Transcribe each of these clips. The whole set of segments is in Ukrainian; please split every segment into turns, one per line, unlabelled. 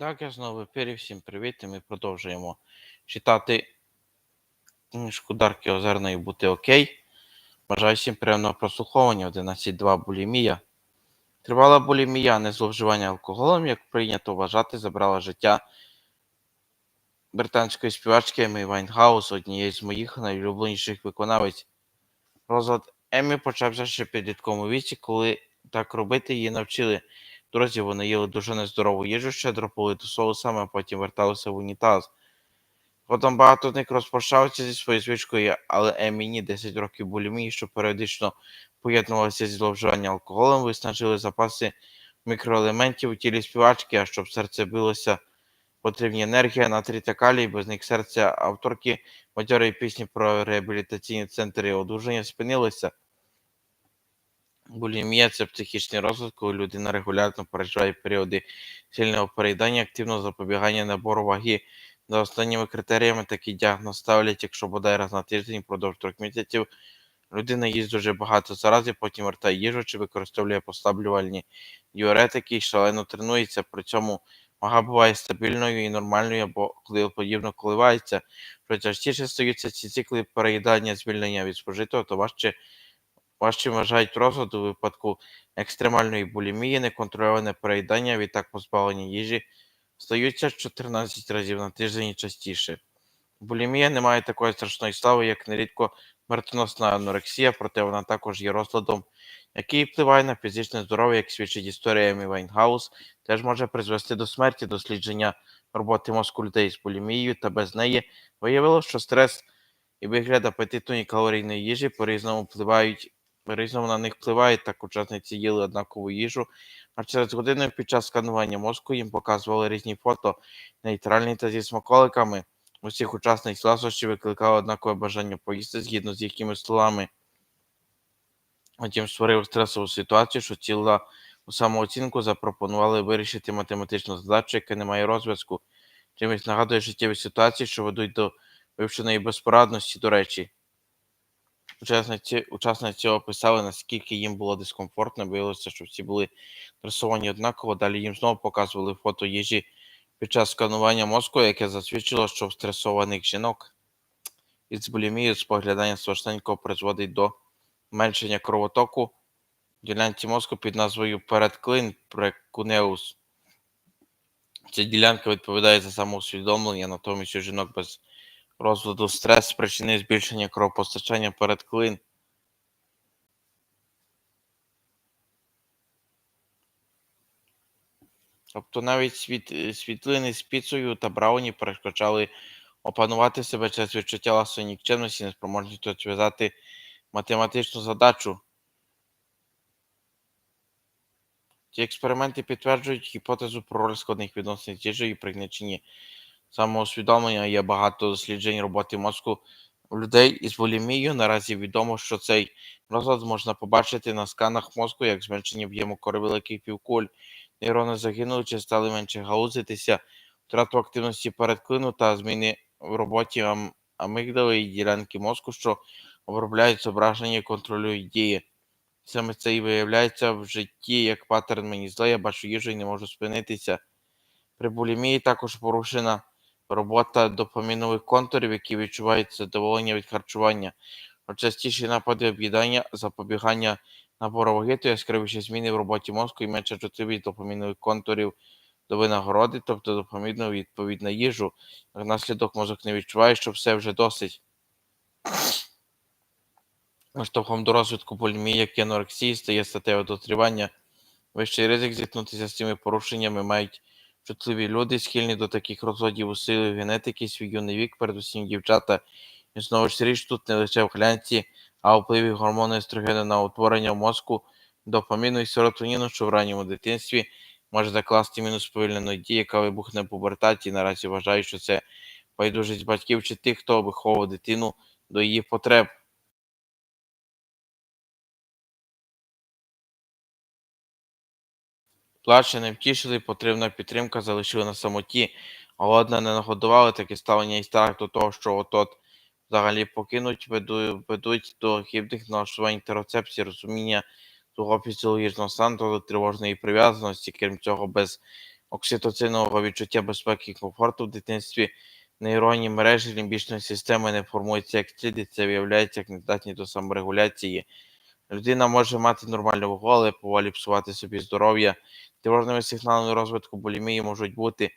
Так, я знову в ефірі. Всім привіт. І ми продовжуємо читати книжку Дарки Озерної бути окей. Бажаю всім приємного прослуховування 11.2 булімія. Тривала булімія, не зловживання алкоголем, як прийнято вважати, забрала життя британської співачки Емі Вайнгаус, однієї з моїх найулюбленіших виконавець. Розлад Емі почався ще підлітковому віці, коли так робити її навчили. Друзі, вони їли дуже нездорову їжу, щедро политу соусами, а потім верталися в унітаз. Потім багато з них розпрощалися зі своєю звичкою, але Емі ні 10 років булімії, що періодично поєднувалися зі зловживанням алкоголем, виснажили запаси мікроелементів у тілі співачки, а щоб серце билося, потрібні енергія, натрій та калій, без них серця авторки бадьорої пісні про реабілітаційні центри і одужання спинилися. Булімія це психічний розлад, коли людина регулярно переживає періоди сильного переїдання, активного запобігання набору ваги. За останніми критеріями такий діагноз ставлять, якщо бодай раз на тиждень впродовж трьох місяців людина їсть дуже багато зарази, потім вертає їжу чи використовує послаблювальні діуретики шалено тренується. При цьому вага буває стабільною і нормальною, або коли подібно коливається. Що частіше стаються ці цикли переїдання, звільнення від спожитого, то важче Важчим вважають розлад у випадку екстремальної булімії, неконтрольоване переїдання, відтак позбавлення їжі стаються 14 разів на тиждень частіше. Булімія не має такої страшної слави, як нерідко смертоносна анорексія, проте вона також є розладом, який впливає на фізичне здоров'я, як свідчить історія Емі Вайнгаус, теж може призвести до смерті дослідження роботи мозку людей з булімією та без неї виявило, що стрес і вигляд апетитної калорійної їжі по-різному впливають по-різному на них впливають, так учасниці їли однакову їжу, а через годину під час сканування мозку їм показували різні фото, нейтральні та зі смаколиками. Усіх учасниць ласощі викликало однакове бажання поїсти згідно з якимись словами. Потім створив стресову ситуацію, що ціла у самооцінку запропонували вирішити математичну задачу, яка не має розв'язку. Чимось нагадує життєві ситуації, що ведуть до вивченої безпорадності, до речі. Учасниці учасниці описали, наскільки їм було дискомфортно, виявилося, що всі були дресовані однаково. Далі їм знову показували фото їжі під час сканування мозку, яке засвідчило, що в стресованих жінок із булімією споглядання смачненького призводить до зменшення кровотоку в ділянці мозку під назвою передклин прекунеус. Ця ділянка відповідає за самоусвідомлення, натомість у жінок без розладу стрес спричинив збільшення кровопостачання передклин. Тобто навіть світ, е, світлини з піцею та брауні перешкоджали опанувати себе через відчуття власної нікчемності, неспроможність розв'язати математичну задачу. Ці експерименти підтверджують гіпотезу про роль складних відносин з їжею при пригніченні самоусвідомлення. Є багато досліджень роботи мозку у людей із булімією. Наразі відомо, що цей розлад можна побачити на сканах мозку, як зменшення об'єму кори великих півкуль. Нейрони загинули чи стали менше гаузитися, втрату активності передклину та зміни в роботі ам амигдали і ділянки мозку, що обробляють зображення і контролюють дії. Саме це і виявляється в житті як паттерн мені зле, я бачу їжу і не можу спинитися. При булімії також порушена робота допамінових контурів, які відчувають задоволення від харчування. Частіші напади об'їдання, запобігання набору ваги, то яскравіші зміни в роботі мозку і менша чутливість допамінових контурів до винагороди, тобто допомінну відповідь на їжу. Наслідок мозок не відчуває, що все вже досить. Штовхом до розвитку булімії, як і анорексії, стає статеве дозрівання. Вищий ризик зіткнутися з цими порушеннями мають чутливі люди, схильні до таких розладів у сили генетики, свій юний вік, передусім дівчата. І знову ж річ тут не лише в глянці, а впливі гормону естрогену на утворення мозку, допаміну і серотоніну, що в ранньому дитинстві може закласти мінус повільненої дії, яка вибухне в пубертаті. Наразі вважаю, що це байдужість батьків чи тих, хто виховував дитину до її потреб. Плаче не втішили, потрібна підтримка залишили на самоті, голодне не нагодували, таке ставлення і страх до того, що от-от взагалі покинуть, веду, ведуть до хибних налаштувань терацепції, розуміння свого фізіологічного стану, до тривожної прив'язаності, крім цього, без окситоцинового відчуття безпеки і комфорту в дитинстві, нейронні мережі лімбічної системи не формуються як слід, і це виявляється як нездатність до саморегуляції. Людина може мати нормальну вагу, але поволі псувати собі здоров'я. Тривожними сигналами розвитку булімії можуть бути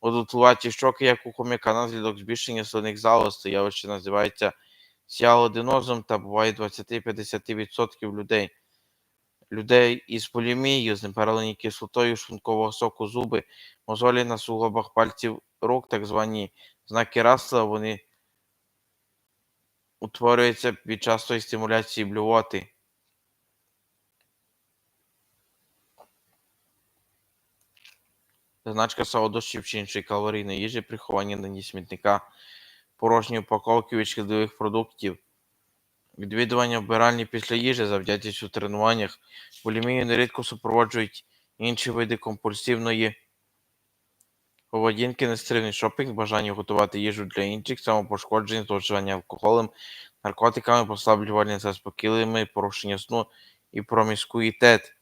одутлуваті щоки, як у хомяка, наслідок збільшення слинних залоз. Явище називається сіалодинозом та буває 20-50% людей. Людей із полімією, з неперелені кислотою шлункового соку зуби, мозолі на суглобах пальців рук, так звані знаки Рассела, вони утворюються під частої стимуляції блювоти. Значка солодощів чи іншої калорійної їжі при хованні на дні смітника, порожні упаковки від шкідливих продуктів, відвідування вбиральні після їжі, завзятість у тренуваннях, булімію нерідко супроводжують інші види компульсивної поведінки, нестримний шопінг, бажання готувати їжу для інших, самопошкодження, зловживання алкоголем, наркотиками, послаблювання заспокійливими, порушення сну і проміскуїтет.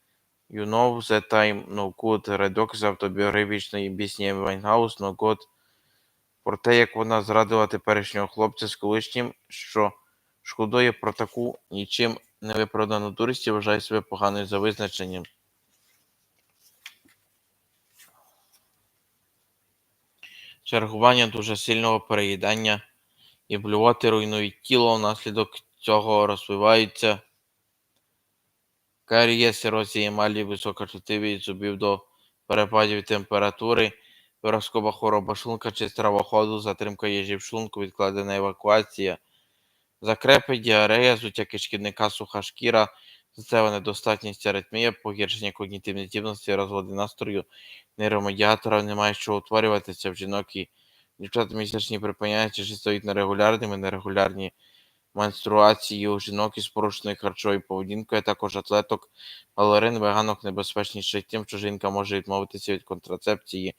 You know that I'm no good. Редок з автобіографічної пісні Вайнгаус No good. Про те, як вона зрадила теперішнього хлопця з колишнім, що шкодує про таку нічим не виправдану дурість і вважає себе поганою за визначенням. Чергування дуже сильного переїдання і блювати руйнують тіло, внаслідок цього розвиваються карієс, ерозія емалі, висока чутливість зубів до перепадів температури, виразкова хвороба шлунка чи стравоходу, затримка їжі в шлунку, відкладена евакуація, закрепи, діарея, зуття кишківника, суха шкіра, серцева недостатність, аритмія, погіршення когнітивної здібності, розлади настрою, нейромедіатора немає що утворюватися в жінок і дівчат місячні припиняються чи стають нерегулярними, нерегулярні менструації у жінок із порушеною харчовою поведінкою, а також атлеток, балерин, веганок небезпечніше тим, що жінка може відмовитися від контрацепції,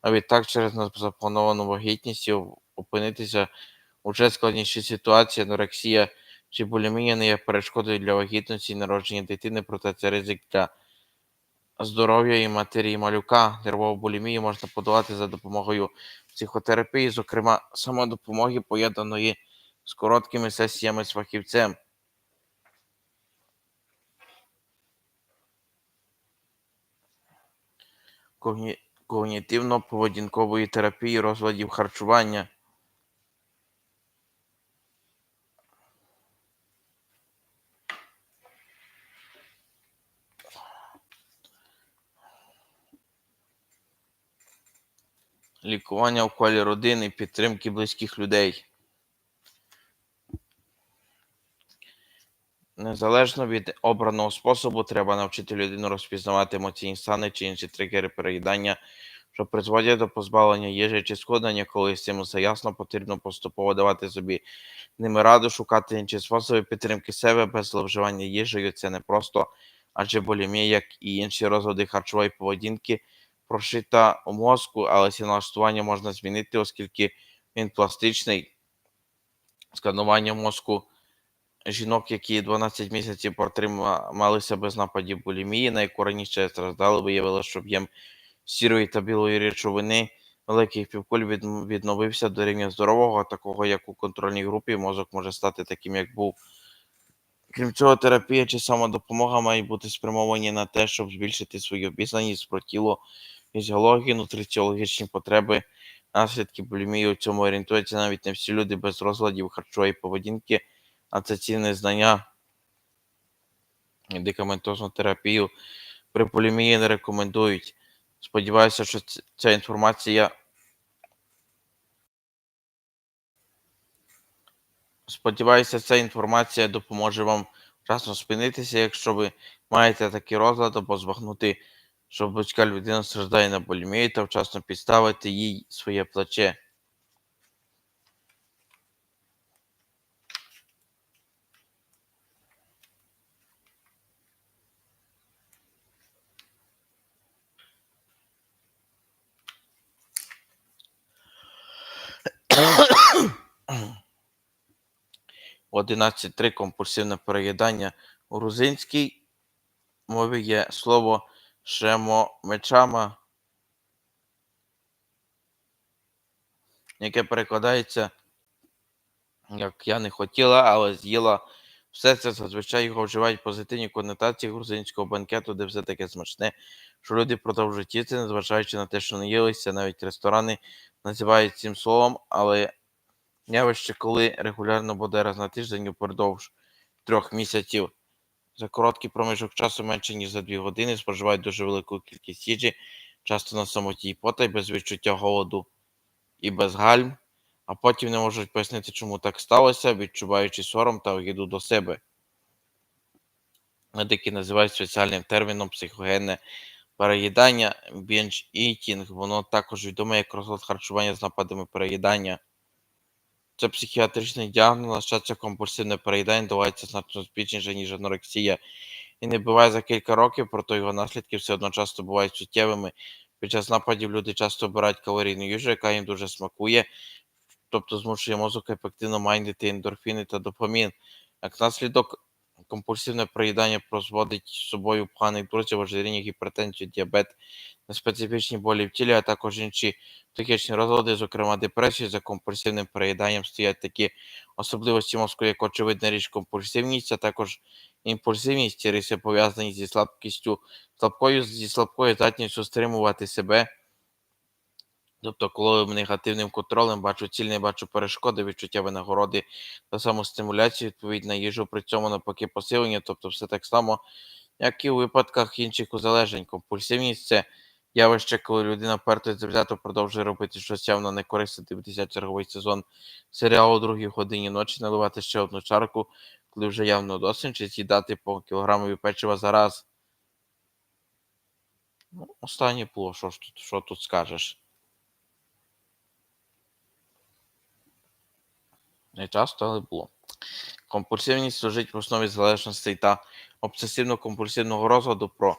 а відтак через незаплановану вагітність опинитися у вже складнішій ситуації, анорексія чи булімія не є перешкодою для вагітності і народження дитини, проте це ризик для здоров'я і матері і малюка. Нервову булімію можна подолати за допомогою психотерапії, зокрема самодопомоги, поєднаної з короткими сесіями з фахівцем. Когні... Когнітивно-поведінкової терапії розладів харчування. Лікування в колі родини, підтримки близьких людей. Незалежно від обраного способу, треба навчити людину розпізнавати емоційні стани чи інші тригери переїдання, що призводять до позбавлення їжі чи сходення, коли з цим усе ясно, потрібно поступово давати собі ними раду, шукати інші способи підтримки себе без зловживання їжею. Це не просто, адже булімія, як і інші розлади харчової поведінки, прошита у мозку, але ці налаштування можна змінити, оскільки він пластичний. Сканування мозку жінок, які 12 місяців протрималися без нападів булімії, на яку раніше страждали, виявили, що об'єм сірої та білої речовини великих півкуль від- відновився до рівня здорового, такого як у контрольній групі, мозок може стати таким, як був. Крім цього, терапія чи самодопомога мають бути спрямовані на те, щоб збільшити свою обізнаність про тіло, фізіологію, нутриціологічні потреби, наслідки булімії. У цьому орієнтуються навіть не всі люди без розладів харчової поведінки, а це цінне знання. Медикаментозну терапію при булімії не рекомендують. Сподіваюся, що ця інформація. Сподіваюся, ця інформація допоможе вам вчасно спинитися, якщо ви маєте такий розлад, або збагнути, що близька людина страждає на булімію та вчасно підставити їй своє плече. 11.3 компульсивне переїдання у грузинській мові є слово шемо мечама. яке перекладається, як я не хотіла, але з'їла. Все це зазвичай його вживають позитивні конотації грузинського банкету, де все таке смачне, що люди продовжують їсти, незважаючи на те, що не їлися, навіть ресторани називають цим словом, але явище, коли регулярно буде раз на тиждень упродовж трьох місяців. За короткий проміжок часу менше ніж за дві години споживають дуже велику кількість їжі, часто на самоті і потай, без відчуття голоду і без гальм, а потім не можуть пояснити, чому так сталося, відчуваючи сором та огиду до себе. Медики називають спеціальним терміном психогенне переїдання binge eating. Воно також відоме як розлад харчування з нападами переїдання. Це психіатричний діагноз, що це компульсивне переїдання давається значно спічніше, ніж анорексія. І не буває за кілька років, проте його наслідки все одно часто бувають суттєвими. Під час нападів люди часто обирають калорійну їжу, яка їм дуже смакує, тобто змушує мозок ефективно майнити ендорфіни та допамін. Як наслідок, компульсивне переїдання призводить з собою поганих друзів, ожиріння, гіпертензію, діабет, неспецифічні болі в тілі, а також інші психічні розлади, зокрема депресії, за компульсивним переїданням стоять такі особливості мозку, як очевидна річ, компульсивність, а також імпульсивність, риси пов'язані зі слабкістю, слабкою зі слабкою здатністю стримувати себе. Тобто, коли негативним контролем бачу ціль, не бачу перешкоди, відчуття винагороди та самостимуляцію, відповідь на їжу, при цьому навпаки посилення, тобто все так само, як і у випадках інших узалежень. Компульсивність це явище, коли людина вперто і завзято продовжує робити щось явно не корисне, дивитися черговий сезон серіалу другій годині ночі, наливати ще одну чарку, коли вже явно досить, чи з'їдати по кілограмові печива за раз. Ну, останнє було, що що тут скажеш? Не часто, але було. Компульсивність служить в основі залежностей та обсесивно-компульсивного розладу про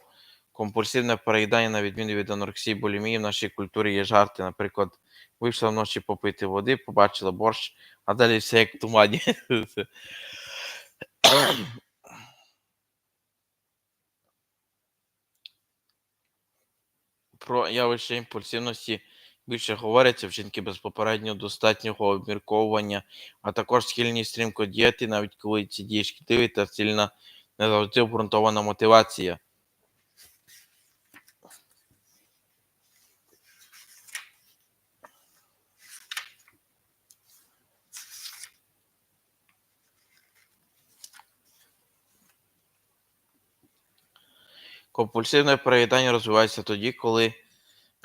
компульсивне переїдання, на відміну від анорексії, булімії, в нашій культурі є жарти. Наприклад, вийшла вночі попити води, побачила борщ, а далі все як в тумані. Про явище імпульсивності більше говориться в жінки без попереднього достатнього обмірковування, а також схильність стрімко діяти, навіть коли ці дії шкідливі та сильна не завжди обґрунтована мотивація. Компульсивне переїдання розвивається тоді, коли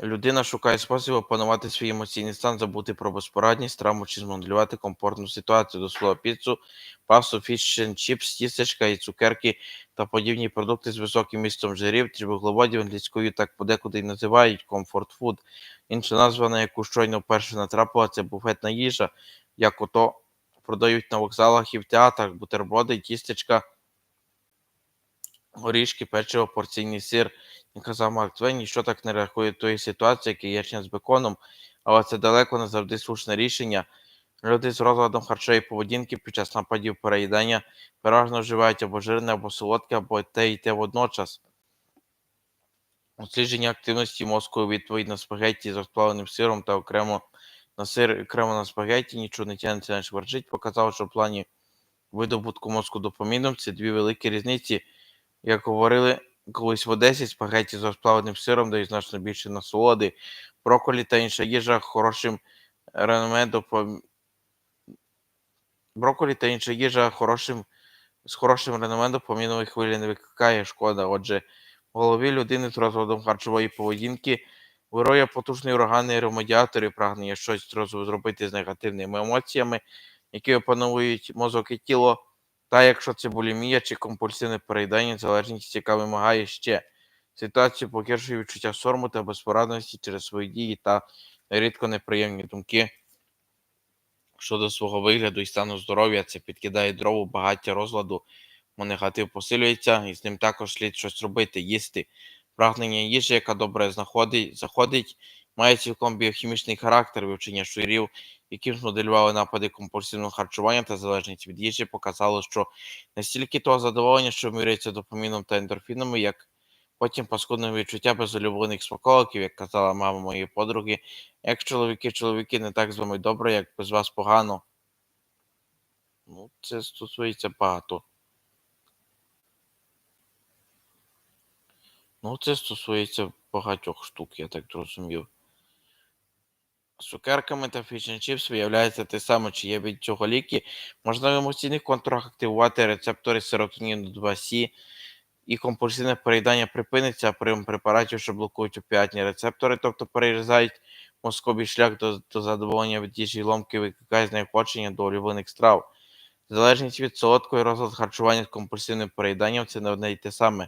людина шукає спосіб опанувати свій емоційний стан, забути про безпорадність, травму чи змоделювати комфортну ситуацію до слова піцу, пасту, фіш, чіпс, тістечка і цукерки та подібні продукти з високим містом жирів чи вуглеводів англійською так подекуди й називають food. Інша назва, на яку щойно вперше натрапила, це буфетна їжа, як ото продають на вокзалах і в театрах бутерброди, тістечка горішки, печиво, порційний сир. Як казав Марк Твен, ніщо так не рахує тої ситуації, як і яєчня з беконом, але це далеко не завжди слушне рішення. Люди з розладом харчової поведінки під час нападів переїдання переважно вживають або жирне, або солодке, або те і те водночас. Дослідження активності мозку відповідь на спагетті з розплавленим сиром та окремо на сир, окремо на спагетті, нічого не тягнеться, не шварчить, показало, що в плані видобутку мозку допаміном це дві великі різниці. Як говорили колись в Одесі, спагетті з розплавленим сиром дають значно більше насолоди. Брокколі та інша їжа хорошим реноме допом... Брокколі та інша їжа хорошим, з хорошим реноме допомінової хвилі не викликає шкода. Отже, в голові людини з розладом харчової поведінки вирує потужний ураган нейромедіатор і прагнення щось зробити з негативними емоціями, які опановують мозок і тіло. Та якщо це булімія чи компульсивне переїдання, залежність, яка вимагає ще ситуацію погіршує відчуття сорому та безпорадності через свої дії та нерідко неприємні думки щодо свого вигляду і стану здоров'я, це підкидає дрову багаття розладу, бо негатив посилюється, і з ним також слід щось робити, їсти. Прагнення їжі, яка добре знаходить, заходить, має цілком біохімічний характер вивчення яким змоделювали напади компульсивного харчування та залежність від їжі, показало, що настільки того задоволення, що вмірюється допаміном та ендорфінами, як Потім паскудне відчуття без улюблених смаколиків, як казала мама моєї подруги. Як чоловіки, чоловіки не так з вами добре, як без вас погано. Ну, це стосується багато. Ну, це стосується багатьох штук, я так зрозумів. З цукерками та фішн-чіпс виявляється те саме, чи є від цього ліки. Можна в емоційних контурах активувати рецептори серотоніну 2С, і компульсивне переїдання припиниться, прийом препаратів, що блокують опіатні рецептори, тобто перерізають мозковий шлях до, до задоволення від їжі ломки, викликає знеохочення до улюблених страв. Залежність від солодкої розлад харчування з компульсивним переїданням це не одне й те саме.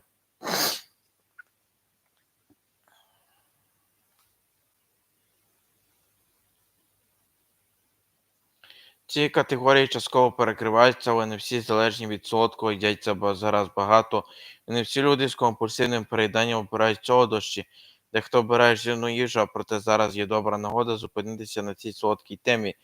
Ці категорії частково перекриваються, але не всі залежні від солодкого їдять це зараз багато. І не всі люди з компульсивним переїданням обирають солодощі. Дехто обирає жирну їжу, а проте зараз є добра нагода зупинитися на цій солодкій темі.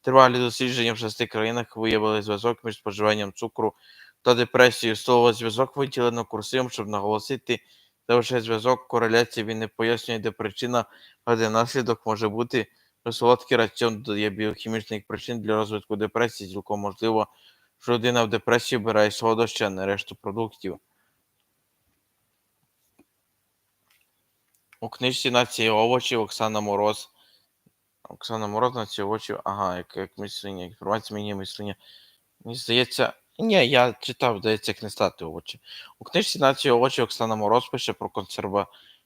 Тривалі дослідження в шести країнах виявили зв'язок між споживанням цукру та депресією. Слово зв'язок виділено курсивом, щоб наголосити лише зв'язок кореляції він не пояснює, де причина, а де наслідок може бути. Солодкий раціон додає біохімічних причин для розвитку депресії. Цілком можливо, що людина в депресії обирає солодощі, а не решту продуктів. У книжці Нації овочів Оксана Мороз. Оксана Мороз Нація овочів. Ага, як, як мислення, інформація мені мислення. Мені здається. Ні, я читав, здається, як не стати овочі. У книжці Нації овочів Оксана Мороз пише про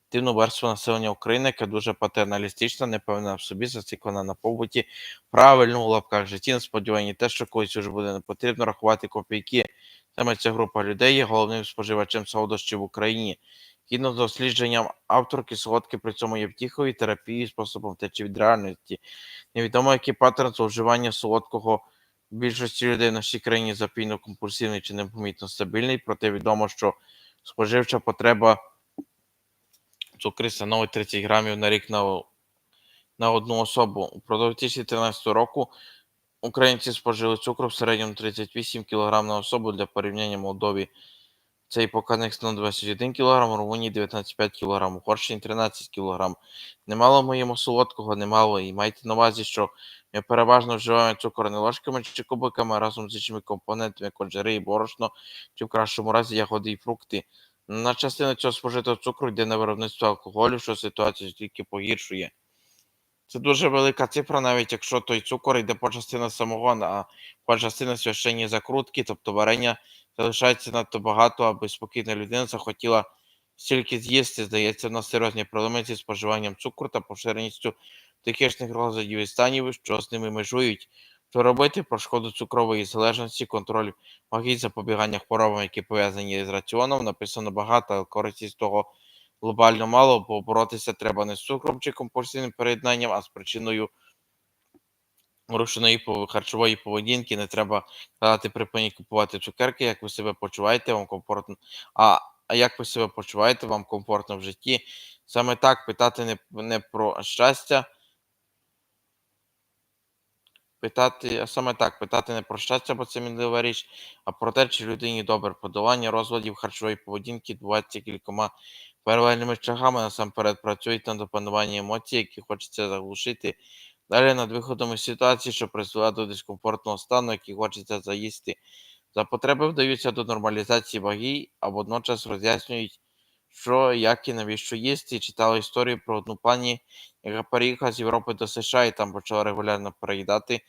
консервативну верству населення України, яка дуже патерналістична, непевна в собі, зациклена на побуті, правильно у лапках житті, на сподіванні те, що колись уже буде не потрібно рахувати копійки. Саме ця група людей є головним споживачем солодощів в Україні. Згідно з дослідженням авторки, солодке при цьому є втіхою, терапією, способом втечі від реальності. Невідомо, який паттерн зловживання солодкого більшості людей в нашій країні запійно компульсивний чи непомітно стабільний, проте відомо, що споживча потреба цукри становить 30 грамів на рік на, на одну особу. Упродовж 2013 року українці спожили цукру в середньому 38 кг на особу для порівняння Молдові. Цей показник становить 21 кг, у Румунії 19,5 кг, у Хорщині 13 кг. Немало моєму солодкого, немало. І майте на увазі, що ми переважно вживаємо цукор не ложками чи кубиками разом з іншими компонентами, як жири і борошно, чи в кращому разі ягоди і фрукти. На частину цього спожитого цукру йде на виробництво алкоголю, що ситуацію тільки погіршує. Це дуже велика цифра, навіть якщо той цукор йде по частина самогону, а по частина священні закрутки, тобто варення залишається надто багато, аби спокійна людина захотіла стільки з'їсти. Здається, в нас серйозні проблеми зі споживанням цукру та поширеністю таких розладів і станів, що з ними межують. Робити про шкоду цукрової залежності, контроль ваги, запобігання хворобам, які пов'язані з раціоном, написано багато, але користі з того глобально мало, бо боротися треба не з цукром чи компульсивним переєднанням, а з причиною рушної пов- харчової поведінки. Не треба казати припиніть купувати цукерки, як ви себе почуваєте, вам комфортно. А, а як ви себе почуваєте, вам комфортно в житті. Саме так питати не, не про щастя. Питати, а саме так, питати не про щастя, бо це мінлива річ, а про те, чи людині добре подолання розладів харчової поведінки відбувається кількома паралельними шагами. Насамперед працюють над опануванням емоцій, які хочеться заглушити. Далі над виходом із ситуації, що призвела до дискомфортного стану, який хочеться заїсти. За потреби вдаються до нормалізації ваги, а водночас роз'яснюють, що, як і навіщо їсти. Читали історію про одну пані, яка переїхала з Європи до США і там почала регулярно переїдати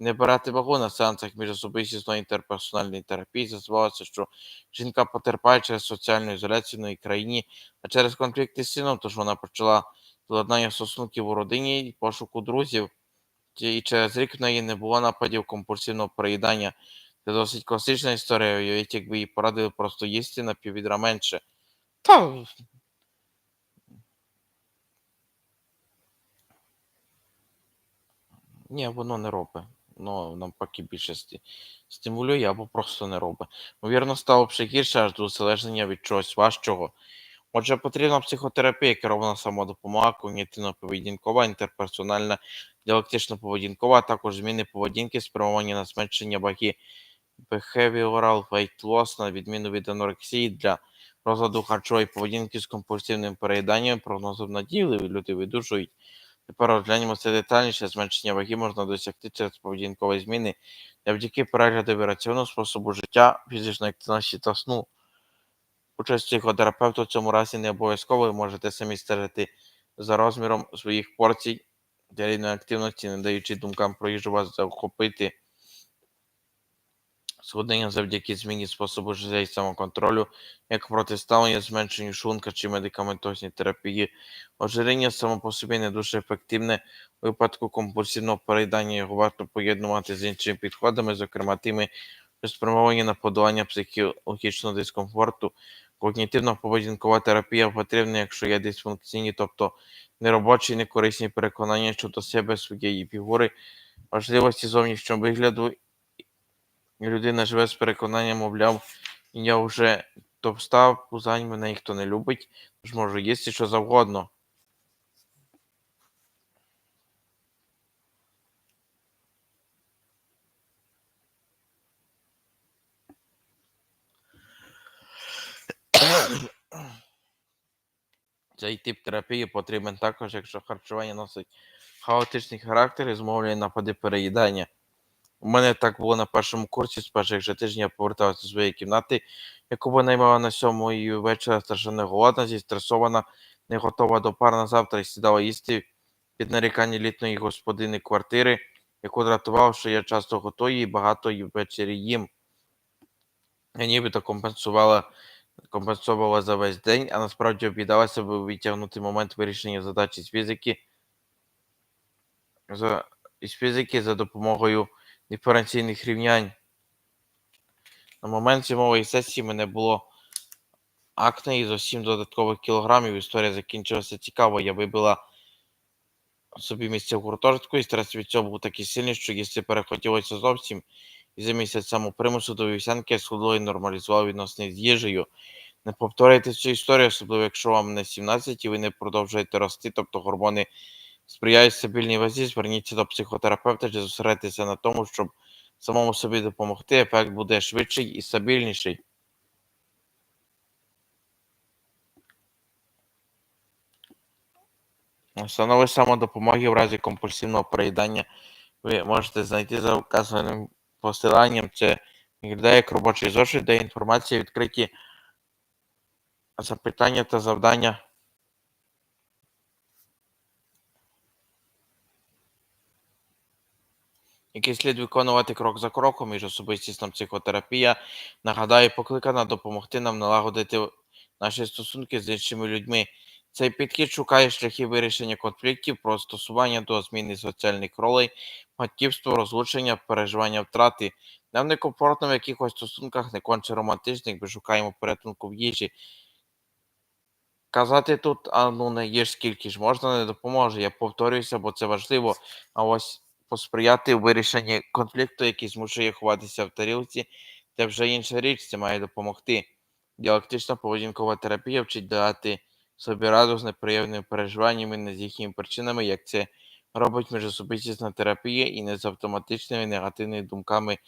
і не брати вагу на сеансах міжособистісної інтерперсональної терапії. З'ясувалося, що жінка потерпає через соціальну ізоляцію новій країні, а через конфлікти з сином, тож вона почала зладнання стосунків у родині і пошуку друзів. І через рік в неї не було нападів компульсивного переїдання. Це досить класична історія, уявіть, якби їй порадили просто їсти на піввідра менше. Та Ні, воно не робить. Воно навпаки більше стимулює або просто не робить. Ймовірно, стало б ще гірше аж до усалежнення від чогось важчого. Отже, потрібна психотерапія, керована самодопомога, когнітивно-поведінкова, інтерперсональна, діалектично-поведінкова, а також зміни поведінки, спрямовані на зменшення ваги, behavioral weight loss, на відміну від анорексії для розладу харчової поведінки з компульсивним переїданням, прогнозом надійливі, люди видужують. Тепер розглянемо це детальніше. Зменшення ваги можна досягти через поведінкові зміни завдяки переглядові раціону, способу життя, фізичної активності та сну. Участь психотерапевта в цьому разі не обов'язково, ви можете самі стежити за розміром своїх порцій для рівної активності, не даючи думкам про їжу вас захопити. Сходення завдяки зміні способу життя і самоконтролю, як протиставлення зменшенню шлунка чи медикаментозній терапії. Ожиріння само по собі не дуже ефективне. У випадку компульсивного переїдання його варто поєднувати з іншими підходами, зокрема тими, що спрямовані на подолання психологічного дискомфорту. Когнітивно-поведінкова терапія потрібна, якщо є дисфункційні, тобто неробочі, некорисні переконання щодо себе, своєї фігури, важливості зовнішнього вигляду людина живе з переконанням, мовляв, я вже товста, пузань, мене ніхто не любить, тож можу їсти що завгодно. Цей тип терапії потрібен також, якщо харчування носить хаотичний характер і змовлює напади переїдання. У мене так було на першому курсі, з перших же тижнів я повертався до своєї кімнати, яку винаймала на сьомої вечора, страшенно голодна, зістресована, не готова до пар на завтра і сідала їсти під нарікання літньої господини квартири, яку дратував, що я часто готую і багато ввечері їм. Я нібито компенсувала, компенсувала за весь день, а насправді обідалася, аби відтягнути момент вирішення задачі з фізики за, із фізики за допомогою диференційних рівнянь. На момент зимової сесії мене було акне із 7 додаткових кілограмів. Історія закінчилася цікаво. Я вибила собі місце в гуртожитку, і стрес від цього був такий сильний, що їсти перехотілося зовсім. І за місяць самопримусу до вівсянки я схудла і нормалізувала відносини з їжею. Не повторюйте цю історію, особливо якщо вам не 17 і ви не продовжуєте рости, тобто гормони сприяють стабільній вазі, зверніться до психотерапевта чи зосередьтеся на тому, щоб самому собі допомогти, ефект буде швидший і стабільніший. Установи самодопомоги в разі компульсивного переїдання ви можете знайти за вказаним посиланням. Це виглядає як робочий зошит, де інформація відкриті запитання та завдання. Який слід виконувати крок за кроком, між особистісна психотерапія, нагадаю, покликана допомогти нам налагодити наші стосунки з іншими людьми. Цей підхід шукає шляхи вирішення конфліктів, простосування до зміни соціальних ролей, батьківство, розлучення, переживання втрати. Нам некомфортно в якихось стосунках, не конче романтичних, ми шукаємо порятунку в їжі. Казати тут, а ну не їж скільки ж можна, не допоможе. Я повторююся, бо це важливо. А ось посприяти вирішенні конфлікту, який змушує ховатися в тарілці, це вже інша річ, це має допомогти. Діалектична поведінкова терапія вчить дати собі раду з неприємними переживаннями, не з їхніми причинами, як це робить міжособистісна терапія і не з автоматичними негативними думками,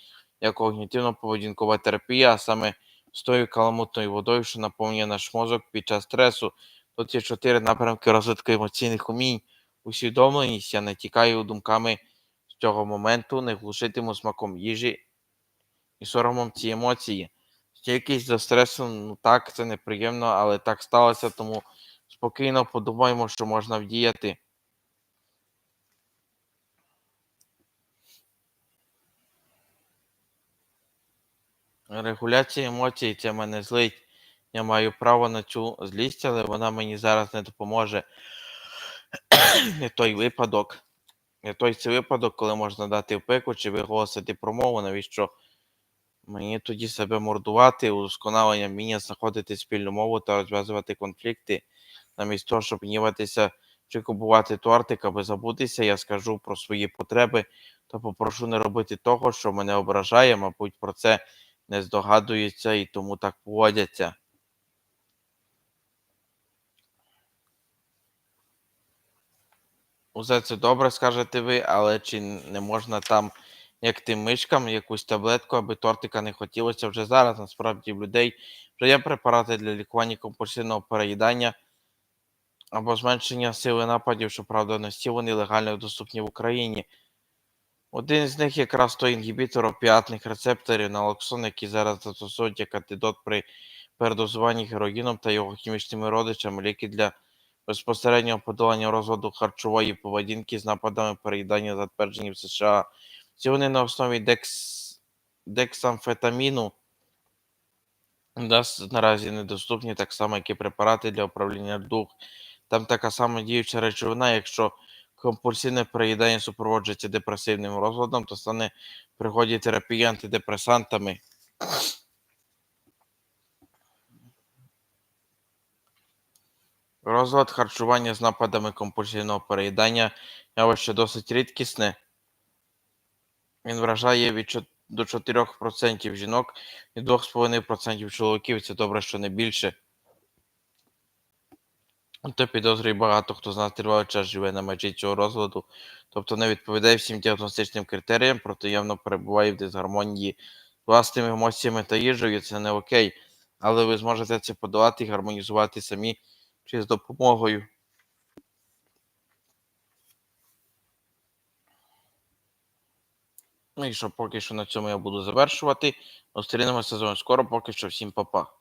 як когнітивно-поведінкова терапія, а саме з тою каламутною водою, що наповнює наш мозок під час стресу. Тут є чотири напрямки розвитку емоційних умінь. Усвідомленість, я не тікаю думками цього моменту, не глушитиму смаком їжі і соромом ці емоції. Стійкість за стресом, ну так, це неприємно, але так сталося, тому спокійно подумаємо, що можна вдіяти. Регуляція емоцій це мене злить. Я маю право на цю злість, але вона мені зараз не допоможе. не той випадок. Не той це випадок, коли можна дати впику чи виголосити промову, навіщо мені тоді себе мордувати, удосконалення вміння знаходити спільну мову та розв'язувати конфлікти. Замість того, щоб гніватися чи купувати тортик, аби забутися, я скажу про свої потреби та попрошу не робити того, що мене ображає, мабуть, про це не здогадуються і тому так поводяться. Усе це добре, скажете ви, але чи не можна там, як тим мишкам, якусь таблетку, аби тортика не хотілося вже зараз. Насправді в людей Вже є препарати для лікування компульсивного переїдання або зменшення сили нападів, щоправда, не всі вони легально доступні в Україні. Один з них якраз той інгібітор опіатних рецепторів налоксон, який зараз застосовують як антидот при передозуванні героїном та його хімічними родичами, ліки для безпосереднього подолання розладу харчової поведінки з нападами переїдання, затверджені в США. Всі вони на основі декс... дексамфетаміну у нас наразі недоступні так само, як і препарати для управління дух. Там така сама діюча речовина, якщо компульсивне переїдання супроводжується депресивним розладом, то стане при ході терапії антидепресантами. Розлад харчування з нападами компульсивного переїдання явище досить рідкісне. Він вражає від до 4% жінок і 2,5% чоловіків. Це добре, що не більше. То підозрює багато хто з нас тривалий час живе на межі цього розладу, тобто не відповідає всім діагностичним критеріям, проте явно перебуває в дисгармонії з власними емоціями та їжею. Це не окей. Але ви зможете це подолати і гармонізувати самі чи з допомогою. Ну і що поки що на цьому я буду завершувати. Зустрінемося з вами скоро, поки що всім па-па.